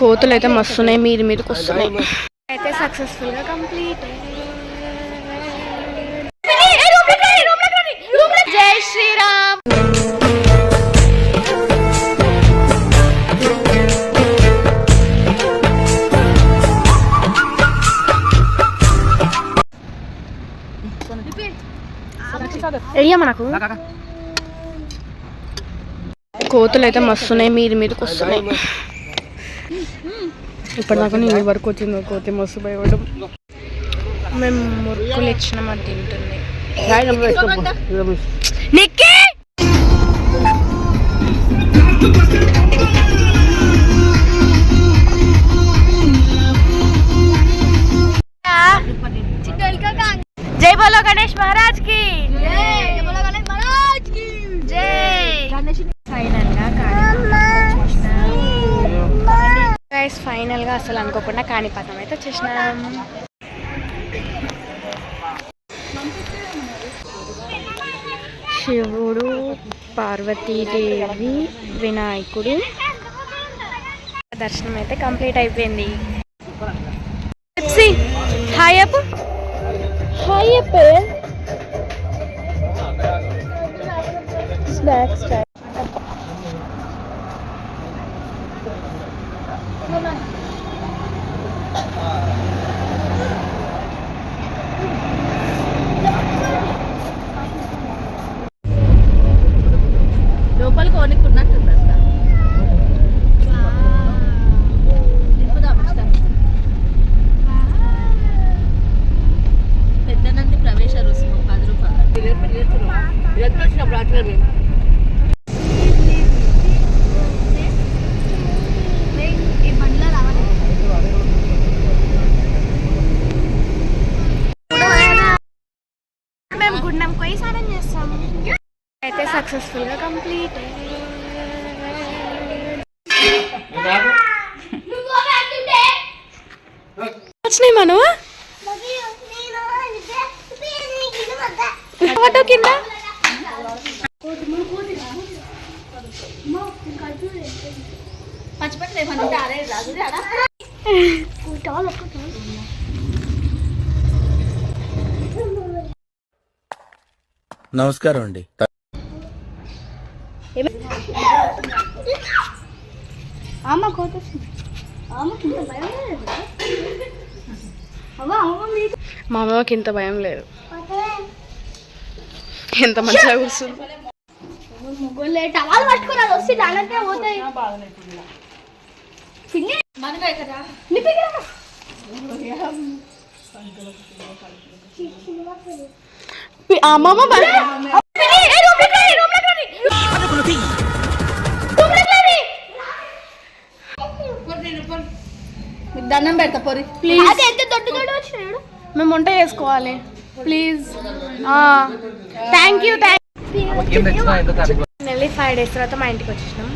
కోతులు అయితే మస్తున్నాయి మీరు మీదకి వస్తున్నాయి. అయితే సక్సెస్ఫుల్గా కంప్లీట్ జై శ్రీరామ్. మనకు కోతులు అయితే మస్తున్నాయి మీరు మీదకి వస్తున్నాయి ఇప్పటిదాకా నేను వరకు వచ్చింది కోతి మస్తు భయపడడం. మేము మురుకులు ఇచ్చినాం అది తింటుంది. నిక్కి! ఫైనల్గా గైస్ ఫైనల్గా అసలు అనుకోకుండా కాణిపాకం అయితే వచ్చేసినాం శివుడు పార్వతీదేవి వినాయకుడు. దర్శనం అయితే కంప్లీట్ అయిపోయింది. హాయ్ అప్ హాయ్ అప్ స్నాక్స్ లోపలికి కొనుక్కున్నట్టుంది అంత పెద్ద నంది ప్రవేశ రుసుము పది రూపాయలు. వచ్చినప్పుడు అట్లా అయితే సక్సెస్ఫుల్గా కంప్లీట్ వచ్చినాయి మనం ఫోటో కింద? నమస్కారం అండి. అమ్మ కోత అమ్మకి ఇంత భయం లేదు అవ్వ అమ్మ మీకు మా అమ్మకి ఇంత భయం లేదు. ఎంత మంచిగా కూర్చుంది. టవాలు పట్టుకున్నాడు వస్తే దానంటే పోతాయి మనమే కదా అమ్మమ్మ దండం పెడతా పొరి. ప్లీజ్ అది ఎంత దొడ్డు దొడ్డు వచ్చినాడు మేము వంట చేసుకోవాలి. ప్లీజ్ థ్యాంక్ యూ థ్యాంక్ వెళ్ళి ఫైవ్ డేస్ తర్వాత మా ఇంటికి వచ్చేసినాం.